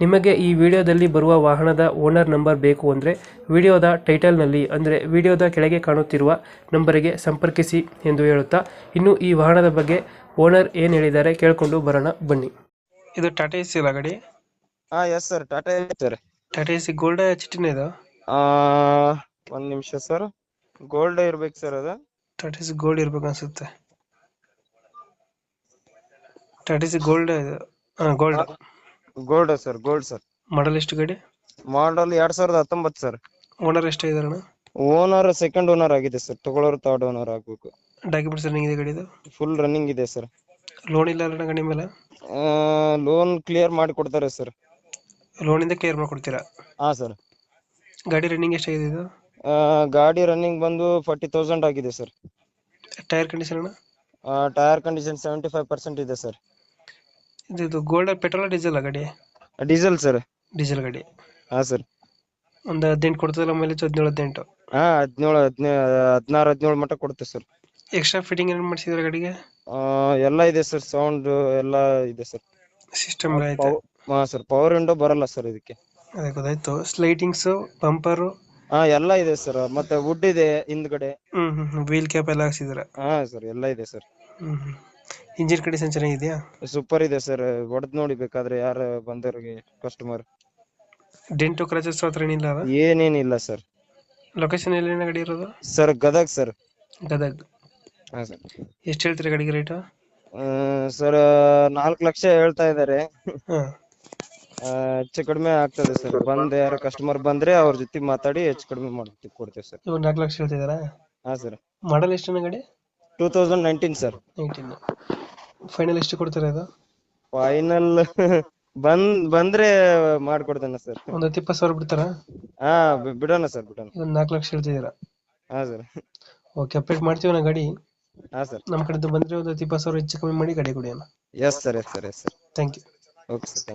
ನಿಮಗೆ ಈ ವಿಡಿಯೋದಲ್ಲಿ ಬರುವ ವಾಹನದ ಓನರ್ ನಂಬರ್ ಬೇಕು ಅಂದರೆ ವಿಡಿಯೋದ ಟೈಟಲ್ನಲ್ಲಿ ಅಂದರೆ ವಿಡಿಯೋದ ಕೆಳಗೆ ಕಾಣುತ್ತಿರುವ ನಂಬರಿಗೆ ಸಂಪರ್ಕಿಸಿ ಎಂದು ಹೇಳುತ್ತಾ ಇನ್ನು ಈ ವಾಹನದ ಬಗ್ಗೆ ಓನರ್ ಏನು ಹೇಳಿದ್ದಾರೆ ಕೇಳಿಕೊಂಡು ಬರೋಣ ಬನ್ನಿ. ಇದು ಟಾಟಾ ಎಸ್ ಅಲ್ಲ ಗಾಡಿ? ಹಾ Ace sir Tata sir. Tata Ace gold ಚಿಟ್ಟಿನ ಇದು? ಆ ಒಂದ್ ನಿಮಿಷ ಸರ್. ಗೋಲ್ಡ್ ಇರ್ಬೇಕು ಸರ್ ಅದು. ಟಾಟಾ ಎಸ್ ಗೋಲ್ಡ್ ಇರ್ಬೇಕು ಅನ್ಸುತ್ತೆ. ಟಾಟಾ ಎಸ್ ಗೋಲ್ಡ್ ಹಾಂ gold gold sir gold sir model ಎಷ್ಟು ಗಾಡಿ? ಮಾಡಲ್ ಎರಡ್ ಸಾವಿರದ ಹತ್ತೊಂಬತ್ತು ಸರ್ ಓನರ್ ಅಣ್ಣ? ಓನರ್ ಸೆಕೆಂಡ್ ಓನರ್ ಆಗಿದೆ ಸರ್ ತಗೊಳ್ಳೋರು ಥರ್ಡ್ ಓನರ್ ಆಗ್ಬೇಕು. ಡಾಕ್ಯುಮೆಂಟ್ಸ್ ರನ್ನಿಂಗ್ ಇದೆ ಗಾಡಿದು? ಫುಲ್ ರನ್ನಿಂಗ್ ಇದೆ ಸರ್ ಲೋನ್ ಇಲ್ಲ ಅಣ್ಣ ಗಾಡಿ ಮೇಲೆ? ಲೋನ್ ಕ್ಲಿಯರ್ ಮಾಡಿ ಕೊಡ್ತಾರೆ ಸರ್ ಲೋನಿಂದ ಕ್ಲಿಯರ್ ಮಾಡ್ಕೊಡ್ತೀರಾ ಹಾ ಸರ್ ಗಾಡಿ ರನ್ನಿಂಗ್ ಎಷ್ಟಾಗಿದೆ ಇದು? ಗಾಡಿ ರನ್ನಿಂಗ್ ಬಂದು ಫಾರ್ಟಿ ತೌಸಂಡ್ ಆಗಿದೆ ಸರ್ ಟೈರ್ ಕಂಡೀಷನ್ ಅಣ್ಣ? Tyre condition seventy five percent ಇದೆ ಸರ್ ಇದು ಇದು ಗೋಲ್ಡ್ ಪೆಟ್ರೋಲ್ ಡೀಸೆಲ್ ಗಾಡಿ? ಡೀಸೆಲ್ ಸರ್ ಡೀಸೆಲ್ ಗಾಡಿ. ಹಾ ಸರ್ ಒಂದು ಹದಿನೆಂಟು ಕೊಡ್ತದಲ್ಲ ಮೈಲೇಜ್ ಹದಿನೇಳು ಹದಿನೆಂಟು? ಹಾ ಹದಿನೇಳು ಹದಿನೇ ಹದಿನಾರು ಹದಿನೇಳು ಮಟ್ಟ ಕೊಡುತ್ತೆ ಸರ್ ಎಕ್ಸ್ಟ್ರಾ ಫಿಟ್ಟಿಂಗ್ ಏನು ಮಾಡಿಸಿದ್ರೆ ಗಾಡಿಗೆ? ಆ, ಎಲ್ಲ ಇದೆ ಸರ್ ಸೌಂಡ್ ಎಲ್ಲ ಇದೆ ಸರ್ ಸಿಸ್ಟಮ್ ಐತೆ. ಹಾ ಸರ್ ಪವರ್ ವಿಂಡೋ ಬರಲ್ಲ ಸರ್ ಇದಕ್ಕೆ. ಅದೇ ಗೊತ್ತಾಯ್ತು. ಸ್ಲೈಟಿಂಗ್ಸ್ ಬಂಪರು ಹಾ ಎಲ್ಲ ಇದೆ ಸರ್ ಮತ್ತೆ ವುಡ್ ಇದೆ ಹಿಂದ್ಗಡೆ. ಹ್ಮ್ ಹ್ಮ್ ವೀಲ್ ಕ್ಯಾಪ್ ಎಲ್ಲ ಹಾಕ್ಸಿದ್ರ? ಹಾ ಸರ್ ಎಲ್ಲ ಇದೆ ಸರ್ ಹ್ಮ್ ಹ್ಮ್. ಇಂಜಿನ್ ಕಂಡೀಷನ್ ಚೆನ್ನಾಗಿದೆಯಾ? ಸೂಪರ್ ಇದೆ ಸರ್ ಹೊಡೆದ್ ನೋಡಿ ಬೇಕಾದ್ರೆ ಯಾರ ಬಂದವ್ರಿಗೆ ಕಸ್ಟಮರ್ ಡೆಂಟು ಕ್ರಚಸ್ ಹತ್ರ ಏನಿಲ್ಲ ಅಲ್ಲ? ಏನೇನಿಲ್ಲ ಸರ್ ಲೊಕೇಶನ್ ಎಲ್ಲಿನ ಗಾಡಿ ಇರೋದು? Sir Gadag sir Gadag. ಹಾ ಸರ್ ಎಷ್ಟು ಹೇಳ್ತೀರಿ ಗಾಡಿಗೆ ರೇಟು ಸರ್ ನಾಲ್ಕು ಲಕ್ಷ ಹೇಳ್ತಾ ಹಾಂ. ಆ, ಹೆಚ್ಚು ಕಡಿಮೆ ಆಗ್ತದೆ ಸರ್ ಬಂದ್ ಯಾರು ಕಸ್ಟಮರ್ ಬಂದ್ರೆ ಅವ್ರ ಜೊತೆ ಮಾತಾಡಿ ಹೆಚ್ಚು ಕಡಿಮೆ ಮಾಡ್ತೀವಿ ಕೊಡ್ತೇವೆ ಸರ್ ಇವಾಗ ನಾಲ್ಕು ಲಕ್ಷ ಹೇಳ್ತಿದಾರಾ? ಹಾ ಸರ್ ಮಾಡಲ್ ಎಷ್ಟು ಗಾಡಿ? Two thousand nineteen sir nineteen final ಎಷ್ಟು ಕೊಡ್ತಾರೆ ಇದು? ಫೈನಲ್ ಬಂದ್ ಬಂದ್ರೆ ಮಾಡ್ಕೊಡ್ತೇನೆ ಸರ್ ಒಂದು ಹತ್ತು ಇಪ್ಪತ್ತು ಸಾವಿರ ಬಿಡ್ತಾರಾ? ಹಾ ಬಿ- ಬಿಡೋಣ ಸರ್ ಬಿಡೋಣ. ಒಂದು ನಾಲ್ಕು ಲಕ್ಷ ಹೇಳ್ತಿದ್ದೀರಾ? ಹಾ ಸರ್ ಓಕೆ ಅಪ್ಡೇಟ್ ಮಾಡ್ತೀವಿ ನಾ ಗಾಡಿ. ಹಾ ಸರ್ ನಮ್ಮ ಕಡೆದು ಬಂದ್ರೆ ಒಂದು ಹತ್ತು ಇಪ್ಪತ್ತು ಸಾವಿರ ಹೆಚ್ಚು ಕಮ್ಮಿ ಮಾಡಿ ಗಾಡಿ ಕೊಡಿ ಅಣ್ಣ. Yes sir yes sir yes sir thank you okay sir thank you